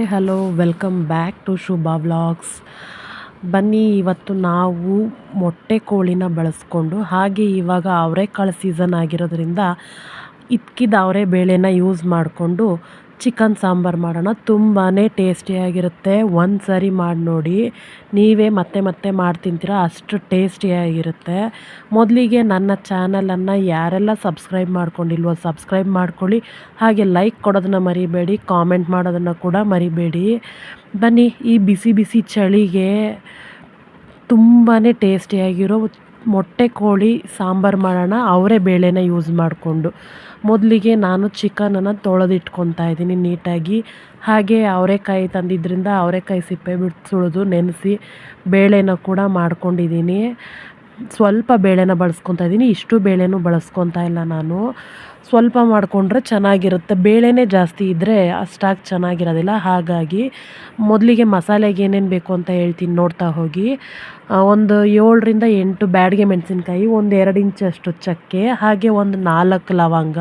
Hi hello welcome back to Shubha vlogs ಬನ್ನಿ, ಇವತ್ತು ನಾವು ಮೊಟ್ಟೆ ಕೋಳಿನ ಬಳಸ್ಕೊಂಡು, ಹಾಗೆ ಇವಾಗ ಅವರೆಕಾಳು ಸೀಸನ್ ಆಗಿರೋದ್ರಿಂದ ಇದ್ಕಿದ ಅವರೆ ಬೇಳೆನ ಯೂಸ್ ಮಾಡಿಕೊಂಡು ಚಿಕನ್ ಸಾಂಬಾರು ಮಾಡೋಣ. ತುಂಬಾ ಟೇಸ್ಟಿಯಾಗಿರುತ್ತೆ. ಒಂದು ಸರಿ ಮಾಡಿ ನೋಡಿ. ನೀವೇ ಮತ್ತೆ ಮತ್ತೆ ಮಾಡಿ ತಿಂತೀರ? ಅಷ್ಟು ಟೇಸ್ಟಿಯಾಗಿರುತ್ತೆ. ಮೊದಲಿಗೆ ನನ್ನ ಚಾನಲನ್ನು ಯಾರೆಲ್ಲ ಸಬ್ಸ್ಕ್ರೈಬ್ ಮಾಡ್ಕೊಂಡಿಲ್ವೋ ಸಬ್ಸ್ಕ್ರೈಬ್ ಮಾಡ್ಕೊಳ್ಳಿ. ಹಾಗೆ ಲೈಕ್ ಕೊಡೋದನ್ನು ಮರಿಬೇಡಿ. ಕಾಮೆಂಟ್ ಮಾಡೋದನ್ನು ಕೂಡ ಮರಿಬೇಡಿ. ಬನ್ನಿ, ಈ ಬಿಸಿ ಬಿಸಿ ಚಳಿಗೆ ತುಂಬಾ ಟೇಸ್ಟಿಯಾಗಿರೋ ಮೊಟ್ಟೆ ಕೋಳಿ ಸಾಂಬಾರು ಮಾಡೋಣ. ಅವರೇ ಬೇಳೆನ ಯೂಸ್ ಮಾಡಿಕೊಂಡು. ಮೊದಲಿಗೆ ನಾನು ಚಿಕನನ್ನು ತೊಳೆದಿಟ್ಕೊತಾ ಇದ್ದೀನಿ ನೀಟಾಗಿ. ಹಾಗೆ ಅವರೆಕಾಯಿ ತಂದಿದ್ದರಿಂದ ಅವರೆಕಾಯಿ ಸಿಪ್ಪೆ ಬಿಟ್ಟು ಸುಳಿದು ನೆನೆಸಿ ಬೇಳೆನ ಕೂಡ ಮಾಡ್ಕೊಂಡಿದ್ದೀನಿ. ಸ್ವಲ್ಪ ಬೇಳೆನ ಬಳಸ್ಕೊತಾ ಇದ್ದೀನಿ. ಇಷ್ಟು ಬೇಳೆನೂ ಬಳಸ್ಕೊತಾ ಇಲ್ಲ ನಾನು. ಸ್ವಲ್ಪ ಮಾಡಿಕೊಂಡ್ರೆ ಚೆನ್ನಾಗಿರುತ್ತೆ. ಬೇಳೆನೇ ಜಾಸ್ತಿ ಇದ್ದರೆ ಅಷ್ಟಾಗಿ ಚೆನ್ನಾಗಿರೋದಿಲ್ಲ. ಹಾಗಾಗಿ ಮೊದಲಿಗೆ ಮಸಾಲೆಗೆ ಏನೇನು ಬೇಕು ಅಂತ ಹೇಳ್ತೀನಿ ನೋಡ್ತಾ ಹೋಗಿ. ಒಂದು ಏಳರಿಂದ ಎಂಟು ಬ್ಯಾಡಿಗೆ ಮೆಣಸಿನ್ಕಾಯಿ, ಒಂದು ಎರಡು ಇಂಚಷ್ಟು ಚಕ್ಕೆ, ಹಾಗೆ ಒಂದು ನಾಲ್ಕು ಲವಂಗ,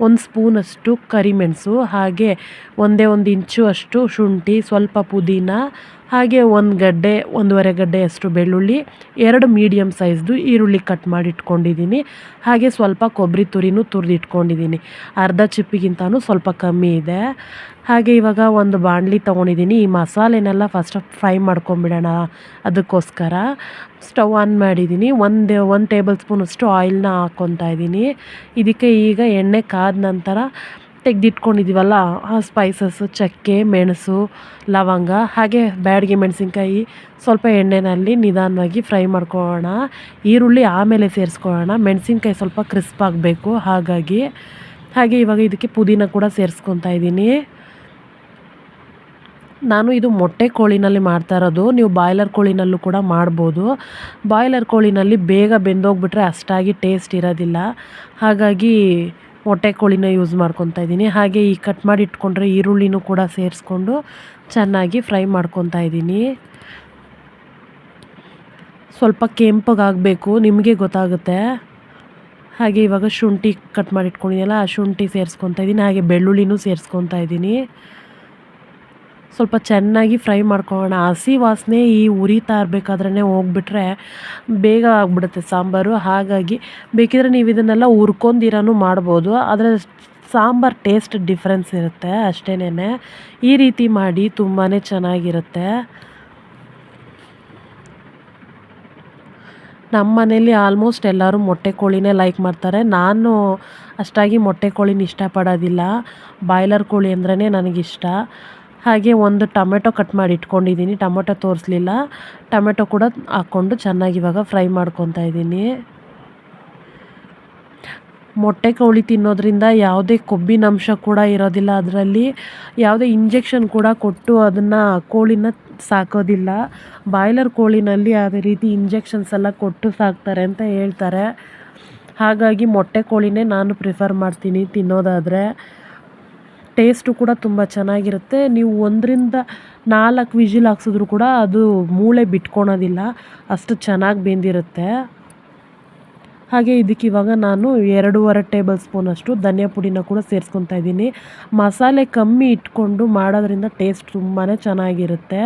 ಒಂದು ಸ್ಪೂನಷ್ಟು ಕರಿಮೆಣಸು ಹಾಗೆ ಒಂದೇ ಒಂದು ಇಂಚು ಅಷ್ಟು ಶುಂಠಿ, ಸ್ವಲ್ಪ ಪುದೀನ, ಹಾಗೆ ಒಂದು ಗಡ್ಡೆ, ಒಂದೂವರೆ ಗಡ್ಡೆಯಷ್ಟು ಬೆಳ್ಳುಳ್ಳಿ, ಎರಡು ಮೀಡಿಯಮ್ ಸೈಜ್ದು ಈರುಳ್ಳಿ ಕಟ್ ಮಾಡಿ ಇಟ್ಕೊಂಡಿದ್ದೀನಿ. ಹಾಗೆ ಸ್ವಲ್ಪ ಕೊಬ್ಬರಿ ತುರಿನೂ ತುರಿದಿಟ್ಕೊಂಡಿದ್ದೀನಿ. ಅರ್ಧ ಚಿಪ್ಪಿಗಿಂತನೂ ಸ್ವಲ್ಪ ಕಮ್ಮಿ ಇದೆ. ಹಾಗೆ ಇವಾಗ ಒಂದು ಬಾಣಲಿ ತೊಗೊಂಡಿದ್ದೀನಿ. ಈ ಮಸಾಲೆನೆಲ್ಲ ಫಸ್ಟ್ ಫ್ರೈ ಮಾಡ್ಕೊಂಬಿಡೋಣ ಅದಕ್ಕೋಸ್ಕರ. ಸ್ಟವ್ ಆನ್ ಮಾಡಿದ್ದೀನಿ. ಒಂದು ಒಂದು ಟೇಬಲ್ ಸ್ಪೂನಷ್ಟು ಆಯಿಲ್ನ ಹಾಕ್ಕೊತಾ ಇದ್ದೀನಿ. ಇದಕ್ಕೆ ಈಗ ಎಣ್ಣೆ ಕಾದ ನಂತರ ತೆಗೆದಿಟ್ಕೊಂಡಿದ್ದೀವಲ್ಲ ಆ ಸ್ಪೈಸಸ್ಸು ಚಕ್ಕೆ, ಮೆಣಸು, ಲವಂಗ, ಹಾಗೆ ಬ್ಯಾಡಗಿ ಮೆಣಸಿನ್ಕಾಯಿ, ಸ್ವಲ್ಪ ಎಣ್ಣೆಯಲ್ಲಿ ನಿಧಾನವಾಗಿ ಫ್ರೈ ಮಾಡ್ಕೊಳ್ಳೋಣ. ಈರುಳ್ಳಿ ಆಮೇಲೆ ಸೇರಿಸ್ಕೊಳ್ಳೋಣ. ಮೆಣಸಿನ್ಕಾಯಿ ಸ್ವಲ್ಪ ಕ್ರಿಸ್ಪ್ ಆಗಬೇಕು, ಹಾಗಾಗಿ. ಹಾಗೆ ಇವಾಗ ಇದಕ್ಕೆ ಪುದೀನ ಕೂಡ ಸೇರಿಸ್ಕೊತಾ ಇದ್ದೀನಿ. ನಾನು ಇದು ಮೊಟ್ಟೆ ಕೋಳಿನಲ್ಲಿ ಮಾಡ್ತಾ ಇರೋದು. ನೀವು ಬಾಯ್ಲರ್ ಕೋಳಿನಲ್ಲೂ ಕೂಡ ಮಾಡ್ಬೋದು. ಬಾಯ್ಲರ್ ಕೋಳಿನಲ್ಲಿ ಬೇಗ ಬೆಂದೋಗ್ಬಿಟ್ರೆ ಅಷ್ಟಾಗಿ ಟೇಸ್ಟ್ ಇರೋದಿಲ್ಲ. ಹಾಗಾಗಿ ಮೊಟ್ಟೆ ಕೋಳಿನ ಯೂಸ್ ಮಾಡ್ಕೊತಾ ಇದ್ದೀನಿ. ಹಾಗೆ ಈ ಕಟ್ ಮಾಡಿ ಇಟ್ಕೊಂಡ್ರೆ ಈರುಳ್ಳಿನೂ ಕೂಡ ಸೇರಿಸ್ಕೊಂಡು ಚೆನ್ನಾಗಿ ಫ್ರೈ ಮಾಡ್ಕೊತಾ ಇದ್ದೀನಿ. ಸ್ವಲ್ಪ ಕೆಂಪಗಾಗಬೇಕು ನಿಮಗೆ ಗೊತ್ತಾಗುತ್ತೆ. ಹಾಗೆ ಇವಾಗ ಶುಂಠಿ ಕಟ್ ಮಾಡಿ ಇಟ್ಕೊಂಡಿದ್ದೆಲ್ಲ ಆ ಶುಂಠಿ ಸೇರಿಸ್ಕೊತಾ ಇದ್ದೀನಿ. ಹಾಗೆ ಬೆಳ್ಳುಳ್ಳಿನೂ ಸೇರಿಸ್ಕೊತಾ ಇದ್ದೀನಿ. ಸ್ವಲ್ಪ ಚೆನ್ನಾಗಿ ಫ್ರೈ ಮಾಡ್ಕೊಳ್ಳೋಣ. ಹಸಿ ವಾಸನೆ ಈ ಉರಿತಾ ಇರಬೇಕಾದ್ರೇ ಹೋಗ್ಬಿಟ್ರೆ ಬೇಗ ಆಗ್ಬಿಡುತ್ತೆ ಸಾಂಬಾರು. ಹಾಗಾಗಿ ಬೇಕಿದ್ರೆ ನೀವು ಇದನ್ನೆಲ್ಲ ಹುರ್ಕೊಂಡಿರನೂ ಮಾಡ್ಬೋದು. ಆದರೆ ಸಾಂಬಾರು ಟೇಸ್ಟ್ ಡಿಫ್ರೆನ್ಸ್ ಇರುತ್ತೆ ಅಷ್ಟೇನೇ ಈ ರೀತಿ ಮಾಡಿ ತುಂಬಾ ಚೆನ್ನಾಗಿರುತ್ತೆ. ನಮ್ಮ ಮನೇಲಿ ಆಲ್ಮೋಸ್ಟ್ ಎಲ್ಲರೂ ಮೊಟ್ಟೆ ಕೋಳಿನೇ ಲೈಕ್ ಮಾಡ್ತಾರೆ. ನಾನು ಅಷ್ಟಾಗಿ ಮೊಟ್ಟೆ ಕೋಳಿನ ಇಷ್ಟಪಡೋದಿಲ್ಲ. ಬಾಯ್ಲರ್ ಕೋಳಿ ಅಂದ್ರೇ ನನಗಿಷ್ಟ. ಹಾಗೆ ಒಂದು ಟೊಮೆಟೊ ಕಟ್ ಮಾಡಿ ಇಟ್ಕೊಂಡಿದ್ದೀನಿ. ಟೊಮೆಟೊ ತೋರಿಸ್ಲಿಲ್ಲ. ಟೊಮೆಟೊ ಕೂಡ ಹಾಕ್ಕೊಂಡು ಚೆನ್ನಾಗಿ ಇವಾಗ ಫ್ರೈ ಮಾಡ್ಕೊತಾ ಇದ್ದೀನಿ. ಮೊಟ್ಟೆ ಕೋಳಿ ತಿನ್ನೋದ್ರಿಂದ ಯಾವುದೇ ಕೊಬ್ಬಿನಂಶ ಕೂಡ ಇರೋದಿಲ್ಲ ಅದರಲ್ಲಿ. ಯಾವುದೇ ಇಂಜೆಕ್ಷನ್ ಕೂಡ ಕೊಟ್ಟು ಅದನ್ನು ಕೋಳಿನ ಸಾಕೋದಿಲ್ಲ. ಬಾಯ್ಲರ್ ಕೋಳಿನಲ್ಲಿ ಅದೇ ರೀತಿ ಇಂಜೆಕ್ಷನ್ಸ್ ಎಲ್ಲ ಕೊಟ್ಟು ಸಾಕ್ತಾರೆ ಅಂತ ಹೇಳ್ತಾರೆ. ಹಾಗಾಗಿ ಮೊಟ್ಟೆ ಕೋಳಿನೇ ನಾನು ಪ್ರಿಫರ್ ಮಾಡ್ತೀನಿ ತಿನ್ನೋದಾದರೆ. ಟೇಸ್ಟು ಕೂಡ ತುಂಬ ಚೆನ್ನಾಗಿರುತ್ತೆ. ನೀವು ಒಂದರಿಂದ ನಾಲ್ಕು ವಿಜಿಲ್ ಹಾಕ್ಸಿದ್ರು ಕೂಡ ಅದು ಮೂಳೆ ಬಿಟ್ಕೊಳೋದಿಲ್ಲ. ಅಷ್ಟು ಚೆನ್ನಾಗಿ ಬೆಂದಿರುತ್ತೆ. ಹಾಗೆ ಇದಕ್ಕೆ ಇವಾಗ ನಾನು ಎರಡೂವರೆ ಟೇಬಲ್ ಸ್ಪೂನಷ್ಟು ಧನಿಯಾ ಪುಡಿನ ಕೂಡ ಸೇರಿಸ್ಕೊತಾ ಇದ್ದೀನಿ. ಮಸಾಲೆ ಕಮ್ಮಿ ಇಟ್ಕೊಂಡು ಮಾಡೋದ್ರಿಂದ ಟೇಸ್ಟ್ ತುಂಬಾ ಚೆನ್ನಾಗಿರುತ್ತೆ.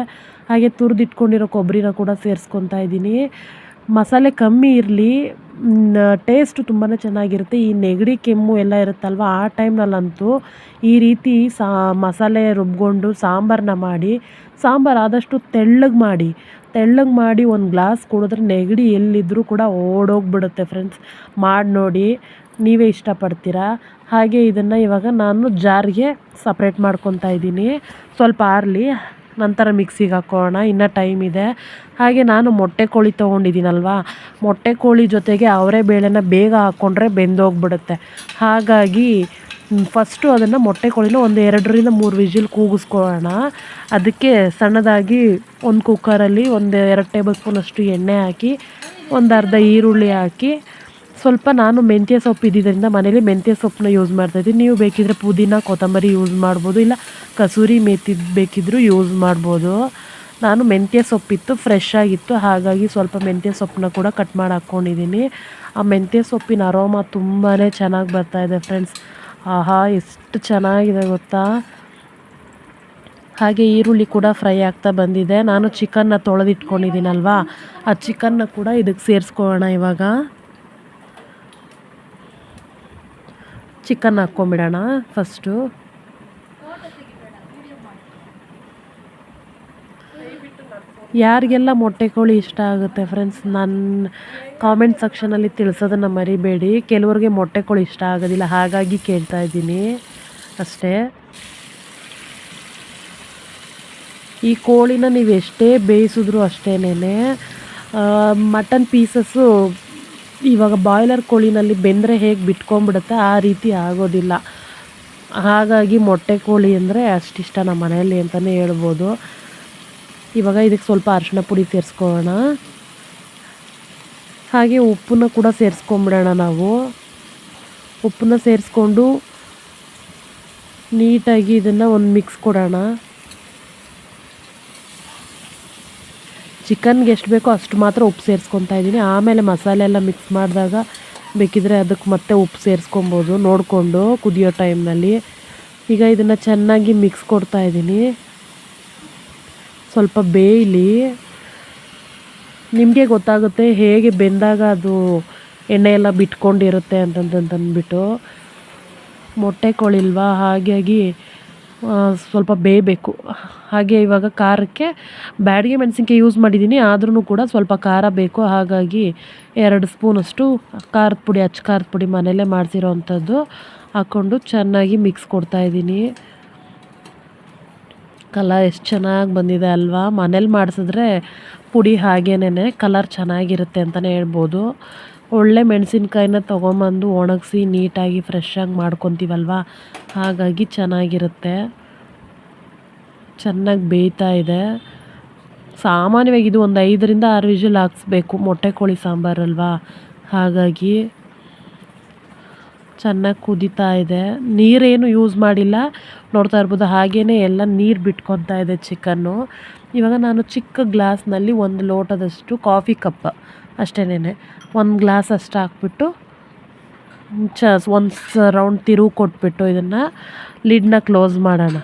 ಹಾಗೆ ತುರಿದಿಟ್ಕೊಂಡಿರೋ ಕೊಬ್ಬರಿನ ಕೂಡ ಸೇರಿಸ್ಕೊತಾ ಇದ್ದೀನಿ. ಮಸಾಲೆ ಕಮ್ಮಿ ಇರಲಿ ಟೇಸ್ಟ್ ತುಂಬಾ ಚೆನ್ನಾಗಿರುತ್ತೆ. ಈ ನೆಗಡಿ, ಕೆಮ್ಮು ಎಲ್ಲ ಇರುತ್ತಲ್ವ, ಆ ಟೈಮ್ನಲ್ಲಂತೂ ಈ ರೀತಿ ಸಾ, ಮಸಾಲೆ ರುಬ್ಕೊಂಡು ಸಾಂಬಾರನ್ನ ಮಾಡಿ, ಸಾಂಬಾರು ಆದಷ್ಟು ತೆಳ್ಳಗೆ ಮಾಡಿ ತೆಳ್ಳಗೆ ಮಾಡಿ ಒಂದು ಗ್ಲಾಸ್ ಕುಡಿದ್ರೆ ನೆಗಡಿ ಎಲ್ಲಿದ್ದರೂ ಕೂಡ ಓಡೋಗ್ಬಿಡುತ್ತೆ ಫ್ರೆಂಡ್ಸ್ ಮಾಡಿ ನೋಡಿ, ನೀವೇ ಇಷ್ಟಪಡ್ತೀರಾ? ಹಾಗೆ ಇದನ್ನು ಇವಾಗ ನಾನು ಜಾರಿಗೆ ಸಪ್ರೇಟ್ ಮಾಡ್ಕೊತಾ ಇದ್ದೀನಿ. ಸ್ವಲ್ಪ ಆರಲಿ. ನಂತರ ಮಿಕ್ಸಿಗೆ ಹಾಕೋಣ, ಇನ್ನೂ ಟೈಮ್ ಇದೆ. ಹಾಗೆ ನಾನು ಮೊಟ್ಟೆ ಕೋಳಿ ತೊಗೊಂಡಿದ್ದೀನಲ್ವ? ಮೊಟ್ಟೆ ಕೋಳಿ ಜೊತೆಗೆ ಅವರೇ ಬೇಳೆನ ಬೇಗ ಹಾಕ್ಕೊಂಡ್ರೆ ಬೆಂದೋಗ್ಬಿಡುತ್ತೆ. ಹಾಗಾಗಿ ಫಸ್ಟು ಅದನ್ನು ಮೊಟ್ಟೆ ಕೋಳಿನ ಒಂದು ಎರಡರಿಂದ ಮೂರು ವಿಜಿಲ್ ಕೂಗಿಸ್ಕೊಳ್ಳೋಣ. ಅದಕ್ಕೆ ಸಣ್ಣದಾಗಿ ಒಂದು ಕುಕ್ಕರಲ್ಲಿ ಒಂದು ಎರಡು ಟೇಬಲ್ ಸ್ಪೂನಷ್ಟು ಎಣ್ಣೆ ಹಾಕಿ, ಒಂದು ಅರ್ಧ ಈರುಳ್ಳಿ ಹಾಕಿ ಸ್ವಲ್ಪ ನಾನು ಮೆಂತ್ಯ ಸೊಪ್ಪು ಇದ್ದಿದ್ದರಿಂದ ಮನೇಲಿ ಮೆಂತ್ಯ ಸೊಪ್ಪನ್ನ ಯೂಸ್ ಮಾಡ್ತಾಯಿದ್ದೀನಿ ನೀವು ಬೇಕಿದ್ದರೆ ಪುದೀನ, ಕೊತ್ತಂಬರಿ ಯೂಸ್ ಮಾಡ್ಬೋದು, ಇಲ್ಲ ಕಸೂರಿ ಮೇಥಿ ಬೇಕಿದ್ದರೂ ಯೂಸ್ ಮಾಡ್ಬೋದು. ನಾನು ಮೆಂತ್ಯ ಸೊಪ್ಪಿತ್ತು ಫ್ರೆಶ್ ಆಗಿತ್ತು. ಹಾಗಾಗಿ ಸ್ವಲ್ಪ ಮೆಂತ್ಯ ಸೊಪ್ಪನ್ನ ಕೂಡ ಕಟ್ ಮಾಡಿ ಹಾಕ್ಕೊಂಡಿದ್ದೀನಿ ಆ ಮೆಂತ್ಯ ಸೊಪ್ಪಿನ ಅರೋಮ ತುಂಬಾ ಚೆನ್ನಾಗಿ ಬರ್ತಾಯಿದೆ ಫ್ರೆಂಡ್ಸ್ ಆಹಾ, ಎಷ್ಟು ಚೆನ್ನಾಗಿದೆ ಗೊತ್ತಾ? ಹಾಗೆ ಈರುಳ್ಳಿ ಕೂಡ ಫ್ರೈ ಆಗ್ತಾ ಬಂದಿದೆ. ನಾನು ಚಿಕನ್ನ ತೊಳೆದಿಟ್ಕೊಂಡಿದ್ದೀನಲ್ವಾ? ಆ ಚಿಕನ್ನ ಕೂಡ ಇದಕ್ಕೆ ಸೇರಿಸ್ಕೊಳ್ಳೋಣ ಇವಾಗ. ಚಿಕನ್ ಹಾಕ್ಕೊಂಬಿಡೋಣ ಫಸ್ಟು. ಯಾರಿಗೆಲ್ಲ ಮೊಟ್ಟೆ ಕೋಳಿ ಇಷ್ಟ ಆಗುತ್ತೆ ಫ್ರೆಂಡ್ಸ್ ನನ್ನ ಕಾಮೆಂಟ್ ಸೆಕ್ಷನಲ್ಲಿ ತಿಳಿಸೋದನ್ನು ಮರಿಬೇಡಿ. ಕೆಲವ್ರಿಗೆ ಮೊಟ್ಟೆ ಕೋಳಿ ಇಷ್ಟ ಆಗೋದಿಲ್ಲ, ಹಾಗಾಗಿ ಕೇಳ್ತಾ ಇದ್ದೀನಿ. ಅಷ್ಟೇ. ಈ ಕೋಳಿನ ನೀವು ಎಷ್ಟೇ ಬೇಯಿಸಿದ್ರು ಅಷ್ಟೇನೆ ಮಟನ್ ಪೀಸಸ್ಸು ಇವಾಗ ಬಾಯ್ಲರ್ ಕೋಳಿನಲ್ಲಿ ಬೆಂದರೆ ಹೇಗೆ ಬಿಟ್ಕೊಂಡ್ಬಿಡುತ್ತೆ ಆ ರೀತಿ ಆಗೋದಿಲ್ಲ. ಹಾಗಾಗಿ ಮೊಟ್ಟೆ ಕೋಳಿ ಅಂದರೆ ಅಷ್ಟಿಷ್ಟ ನಮ್ಮ ಮನೆಯಲ್ಲಿ ಅಂತಲೇ ಹೇಳ್ಬೋದು. ಇವಾಗ ಇದಕ್ಕೆ ಸ್ವಲ್ಪ ಅರಿಶಿನ ಪುಡಿ ಸೇರಿಸ್ಕೊಳ್ಳೋಣ. ಹಾಗೆ ಉಪ್ಪನ್ನ ಕೂಡ ಸೇರಿಸ್ಕೊಂಬಿಡೋಣ ನಾವು. ಉಪ್ಪನ್ನ ಸೇರಿಸ್ಕೊಂಡು ನೀಟಾಗಿ ಇದನ್ನು ಒಂದು ಮಿಕ್ಸ್ ಕೊಡೋಣ. ಚಿಕನ್ಗೆ ಎಷ್ಟು ಬೇಕೋ ಅಷ್ಟು ಮಾತ್ರ ಉಪ್ಪು ಸೇರಿಸ್ಕೊತಾ ಇದ್ದೀನಿ. ಆಮೇಲೆ ಮಸಾಲೆ ಎಲ್ಲ ಮಿಕ್ಸ್ ಮಾಡಿದಾಗ ಬೇಕಿದ್ರೆ ಅದಕ್ಕೆ ಮತ್ತೆ ಉಪ್ಪು ಸೇರಿಸ್ಕೊಬೋದು. ನೋಡಿಕೊಂಡು ಕುದಿಯೋ ಟೈಮ್ನಲ್ಲಿ ಈಗ ಇದನ್ನು ಚೆನ್ನಾಗಿ ಮಿಕ್ಸ್ ಕೊಡ್ತಾ ಇದ್ದೀನಿ. ಸ್ವಲ್ಪ ಬೇಯಲಿ. ನಿಮಗೆ ಗೊತ್ತಾಗುತ್ತೆ ಹೇಗೆ ಬೆಂದಾಗ ಅದು ಎಣ್ಣೆ ಎಲ್ಲ ಬಿಟ್ಕೊಂಡಿರುತ್ತೆ ಅಂತಂತಂದ್ಬಿಟ್ಟು. ಮೊಟ್ಟೆ ಕೊಳಿಲ್ವಾ? ಹಾಗಾಗಿ ಸ್ವಲ್ಪ ಬೇಯಬೇಕು. ಹಾಗೆ ಇವಾಗ ಖಾರಕ್ಕೆ ಬ್ಯಾಡಿಗೆ ಮೆಣಸಿನ್ಕಾಯಿ ಯೂಸ್ ಮಾಡಿದ್ದೀನಿ. ಆದ್ರೂ ಕೂಡ ಸ್ವಲ್ಪ ಖಾರ ಬೇಕು. ಹಾಗಾಗಿ ಎರಡು ಸ್ಪೂನಷ್ಟು ಖಾರದ ಪುಡಿ, ಅಚ್ಚ ಖಾರದ ಪುಡಿ ಮನೆಯಲ್ಲೇ ಮಾಡಿಸಿರೋ ಅಂಥದ್ದು ಹಾಕ್ಕೊಂಡು ಚೆನ್ನಾಗಿ ಮಿಕ್ಸ್ ಕೊಡ್ತಾಯಿದ್ದೀನಿ ಕಲರ್ ಎಷ್ಟು ಚೆನ್ನಾಗಿ ಬಂದಿದೆ ಅಲ್ವಾ? ಮನೇಲಿ ಮಾಡಿಸಿದ್ರೆ ಪುಡಿ ಹಾಗೇನೇ ಕಲರ್ ಚೆನ್ನಾಗಿರುತ್ತೆ ಅಂತಲೇ ಹೇಳ್ಬೋದು. ಒಳ್ಳೆ ಮೆಣಸಿನ್ಕಾಯಿನ ತೊಗೊಂಬಂದು ಒಣಗಿಸಿ ನೀಟಾಗಿ ಫ್ರೆಶ್ಶಾಗಿ ಮಾಡ್ಕೊತೀವಲ್ವ? ಹಾಗಾಗಿ ಚೆನ್ನಾಗಿರುತ್ತೆ. ಚೆನ್ನಾಗಿ ಬೇಯ್ತಾ ಇದೆ. ಸಾಮಾನ್ಯವಾಗಿ ಇದು ಒಂದು ಐದರಿಂದ ಆರು ವಿಷಲ್ ಹಾಕ್ಸ್ಬೇಕು. ಮೊಟ್ಟೆ ಕೋಳಿ ಸಾಂಬಾರಲ್ವಾ ಹಾಗಾಗಿ ಚೆನ್ನಾಗಿ ಕುದೀತಾ ಇದೆ. ನೀರೇನು ಯೂಸ್ ಮಾಡಿಲ್ಲ. ನೋಡ್ತಾ ಇರ್ಬೋದು. ಹಾಗೆಯೇ ಎಲ್ಲ ನೀರು ಬಿಟ್ಕೊತಾ ಇದೆ ಚಿಕನ್ನು ಇವಾಗ ನಾನು ಚಿಕ್ಕ ಗ್ಲಾಸ್ನಲ್ಲಿ ಒಂದು ಲೋಟದಷ್ಟು ಕಾಫಿ ಕಪ್ ಅಷ್ಟೇನೆ ಒಂದು ಗ್ಲಾಸ್ ಅಷ್ಟು ಹಾಕ್ಬಿಟ್ಟು, ಚ, ಒಂದು ರೌಂಡ್ ತಿರುವು ಕೊಟ್ಬಿಟ್ಟು ಇದನ್ನು ಲಿಡ್ನ ಕ್ಲೋಸ್ ಮಾಡೋಣ.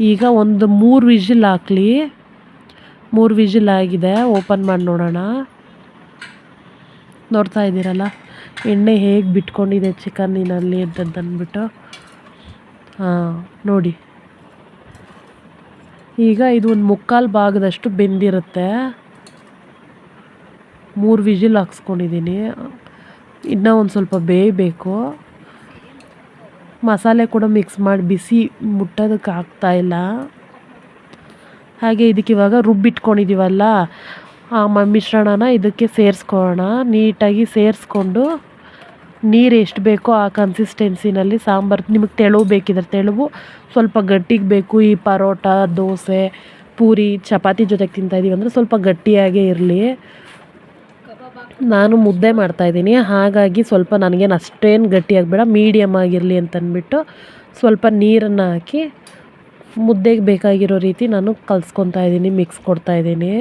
ಈಗ ಒಂದು ಮೂರು ವಿಜಿಲ್ ಹಾಕ್ಲಿ. ಮೂರು ವಿಜಿಲ್ ಆಗಿದೆ, ಓಪನ್ ಮಾಡಿ ನೋಡೋಣ. ನೋಡ್ತಾ ಇದ್ದೀರಲ್ಲ, ಎಣ್ಣೆ ಹೇಗೆ ಬಿಟ್ಕೊಂಡಿದೆ ಚಿಕನ್ನಿನಲ್ಲಿ ಅಂತಂದ್ಬಿಟ್ಟು. ಹಾಂ, ನೋಡಿ. ಈಗ ಇದು ಒಂದು ಮುಕ್ಕಾಲು ಭಾಗದಷ್ಟು ಬೆಂದಿರುತ್ತೆ. ಮೂರು ವಿಜಿಲ್ ಹಾಕ್ಸ್ಕೊಂಡಿದ್ದೀನಿ ಇನ್ನೂ ಒಂದು ಸ್ವಲ್ಪ ಬೇಯಬೇಕು. ಮಸಾಲೆ ಕೂಡ ಮಿಕ್ಸ್ ಮಾಡಿ ಬಿಸಿ ಮುಟ್ಟೋದಕ್ಕೆ ಆಗ್ತಾಯಿಲ್ಲ ಹಾಗೆ ಇದಕ್ಕೆ ಇವಾಗ ರುಬ್ಬಿಟ್ಕೊಂಡಿದ್ದೀವಲ್ಲ ಆ ಮಿಶ್ರಣನ ಇದಕ್ಕೆ ಸೇರಿಸ್ಕೊಳ್ಳೋಣ. ನೀಟಾಗಿ ಸೇರಿಸ್ಕೊಂಡು ನೀರು ಎಷ್ಟು ಬೇಕೋ ಆ ಕನ್ಸಿಸ್ಟೆನ್ಸಿನಲ್ಲಿ ಸಾಂಬಾರು ನಿಮಗೆ ತೆಳು ಬೇಕಿದ್ರೆ ತೆಳುವು, ಸ್ವಲ್ಪ ಗಟ್ಟಿಗೆ ಬೇಕು. ಈ ಪರೋಟ, ದೋಸೆ, ಪೂರಿ, ಚಪಾತಿ ಜೊತೆಗೆ ತಿಂತಾಯಿದ್ದೀವಿ ಅಂದರೆ ಸ್ವಲ್ಪ ಗಟ್ಟಿಯಾಗೇ ಇರಲಿ. ನಾನು ಮುದ್ದೆ ಮಾಡ್ತಾಯಿದ್ದೀನಿ ಹಾಗಾಗಿ ಸ್ವಲ್ಪ ನನಗೇನು ಅಷ್ಟೇನು ಗಟ್ಟಿಯಾಗಿ ಬೇಡ ಮೀಡಿಯಮ್ ಆಗಿರಲಿ ಅಂತಂದ್ಬಿಟ್ಟು ಸ್ವಲ್ಪ ನೀರನ್ನು ಹಾಕಿ ಮುದ್ದೆಗೆ ಬೇಕಾಗಿರೋ ರೀತಿ ನಾನು ಕಲ್ಸ್ಕೊತಾ ಇದ್ದೀನಿ ಮಿಕ್ಸ್ ಕೊಡ್ತಾಯಿದ್ದೀನಿ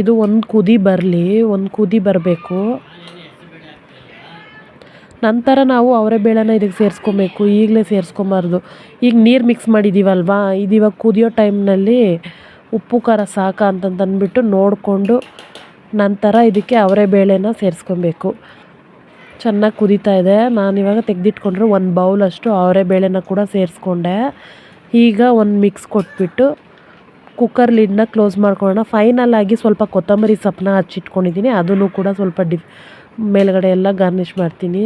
ಇದು ಒಂದು ಕುದಿ ಬರಲಿ, ಒಂದು ಕುದಿ ಬರಬೇಕು. ನಂತರ ನಾವು ಅವರೆ ಬೇಳೆನ ಇದಕ್ಕೆ ಸೇರಿಸ್ಕೊಬೇಕು, ಈಗಲೇ ಸೇರಿಸ್ಕೊಬಾರ್ದು. ಈಗ ನೀರು ಮಿಕ್ಸ್ ಮಾಡಿದ್ದೀವಲ್ವಾ ಇದು ಇವಾಗ ಕುದಿಯೋ ಟೈಮ್ನಲ್ಲಿ ಉಪ್ಪು, ಖಾರ ಸಾಕಾ ಅಂತಂತಂದ್ಬಿಟ್ಟು ನೋಡಿಕೊಂಡು ನಂತರ ಇದಕ್ಕೆ ಅವರೆ ಬೇಳೆನ ಸೇರಿಸ್ಕೊಬೇಕು. ಚೆನ್ನಾಗಿ ಕುದೀತಾ ಇದೆ. ನಾನಿವಾಗ ತೆಗೆದಿಟ್ಕೊಂಡ್ರೆ ಒಂದು ಬೌಲಷ್ಟು ಅವರೆ ಬೇಳೆನ ಕೂಡ ಸೇರಿಸ್ಕೊಂಡೆ. ಈಗ ಒಂದು ಮಿಕ್ಸ್ ಕೊಟ್ಬಿಟ್ಟು ಕುಕ್ಕರ್ ಲಿಡ್ನ ಕ್ಲೋಸ್ ಮಾಡ್ಕೊಳ್ಳೋಣ. ಫೈನಲ್ ಆಗಿ ಸ್ವಲ್ಪ ಕೊತ್ತಂಬರಿ ಸೊಪ್ಪನ್ನ ಹಚ್ಚಿಟ್ಕೊಂಡಿದ್ದೀನಿ. ಅದನ್ನು ಕೂಡ ಸ್ವಲ್ಪ ಡಿ ಮೇಲ್ಗಡೆ ಎಲ್ಲ ಗಾರ್ನಿಷ್ ಮಾಡ್ತೀನಿ.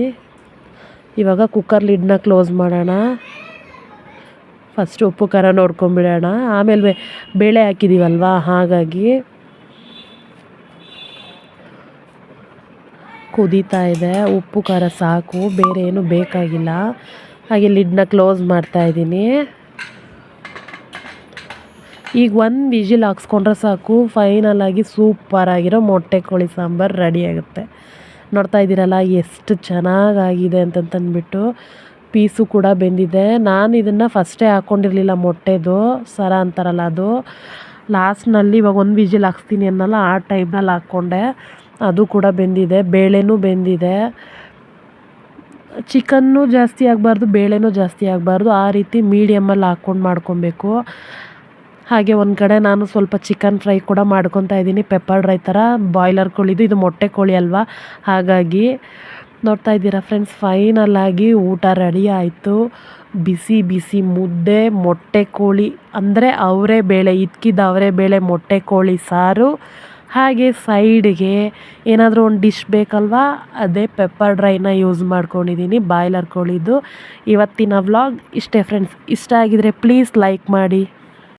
ಇವಾಗ ಕುಕ್ಕರ್ ಲಿಡ್ನ ಕ್ಲೋಸ್ ಮಾಡೋಣ. ಫಸ್ಟ್ ಉಪ್ಪು, ಖಾರ ನೋಡ್ಕೊಂಬಿಡೋಣ. ಆಮೇಲೆ ಬೇಳೆ ಹಾಕಿದ್ದೀವಲ್ವ ಹಾಗಾಗಿ ಕುದೀತಾ ಇದೆ. ಉಪ್ಪು, ಖಾರ ಸಾಕು. ಬೇರೆ ಏನು ಬೇಕಾಗಿಲ್ಲ. ಹಾಗೆ ಲಿಡ್ನ ಕ್ಲೋಸ್ ಮಾಡ್ತಾಯಿದ್ದೀನಿ ಈಗ ಒಂದು ವಿಜಿಲ್ ಹಾಕ್ಸ್ಕೊಂಡ್ರೆ ಸಾಕು. ಫೈನಲಾಗಿ ಸೂಪರಾಗಿರೋ ಮೊಟ್ಟೆ ಕೋಳಿ ಸಾಂಬಾರು ರೆಡಿ ಆಗುತ್ತೆ. ನೋಡ್ತಾ ಇದ್ದೀರಲ್ಲ, ಎಷ್ಟು ಚೆನ್ನಾಗಾಗಿದೆ ಅಂತಂತಂದ್ಬಿಟ್ಟು ಪೀಸು ಕೂಡ ಬೆಂದಿದೆ. ನಾನು ಇದನ್ನು ಫಸ್ಟೇ ಹಾಕ್ಕೊಂಡಿರಲಿಲ್ಲ ಮೊಟ್ಟೆದು, ಸರ ಅಂತಾರಲ್ಲ ಅದು. ಲಾಸ್ಟ್ನಲ್ಲಿ ಇವಾಗ ಒಂದು ವಿಜಿಲ್ ಹಾಕ್ಸ್ತೀನಿ ಅನ್ನಲ್ಲ, ಆ ಟೈಮ್ನಲ್ಲಿ ಹಾಕ್ಕೊಂಡೆ. ಅದು ಕೂಡ ಬೆಂದಿದೆ, ಬೇಳೆನೂ ಬೆಂದಿದೆ. ಚಿಕನ್ನು ಜಾಸ್ತಿ ಆಗಬಾರ್ದು, ಬೇಳೆನೂ ಜಾಸ್ತಿ ಆಗಬಾರ್ದು. ಆ ರೀತಿ ಮೀಡಿಯಮಲ್ಲಿ ಹಾಕ್ಕೊಂಡು ಮಾಡ್ಕೊಬೇಕು. ಹಾಗೆ ಒಂದು ಕಡೆ ನಾನು ಸ್ವಲ್ಪ ಚಿಕನ್ ಫ್ರೈ ಕೂಡ ಮಾಡ್ಕೊತಾ ಇದ್ದೀನಿ. ಪೆಪ್ಪರ್ ಡ್ರೈ ಥರ ಬಾಯ್ಲರ್ ಕೋಳಿದು ಇದು ಮೊಟ್ಟೆ ಕೋಳಿ ಅಲ್ವಾ? ಹಾಗಾಗಿ ನೋಡ್ತಾ ಇದ್ದೀರಾ ಫ್ರೆಂಡ್ಸ್ ಫೈನಲ್ ಆಗಿ ಊಟ ರೆಡಿ ಆಯಿತು. ಬಿಸಿ ಬಿಸಿ ಮುದ್ದೆ, ಮೊಟ್ಟೆ ಕೋಳಿ. ಅಂದರೆ ಅವರೇ ಬೇಳೆ, ಇದ್ಕಿದ್ದ ಅವರೇ ಬೇಳೆ, ಮೊಟ್ಟೆ ಕೋಳಿ, ಸಾರು. ಹಾಗೆ ಸೈಡ್ಗೆ ಏನಾದರೂ ಒಂದು ಡಿಶ್ ಬೇಕಲ್ವಾ? ಅದೇ ಪೆಪ್ಪರ್ ಡ್ರೈನ ಯೂಸ್ ಮಾಡ್ಕೊಂಡಿದ್ದೀನಿ ಬಾಯ್ಲರ್ ಕೋಳಿದು. ಇವತ್ತಿನ ವ್ಲಾಗ್ ಇಷ್ಟೇ ಫ್ರೆಂಡ್ಸ್ ಇಷ್ಟ ಆಗಿದರೆ ಪ್ಲೀಸ್ ಲೈಕ್ ಮಾಡಿ.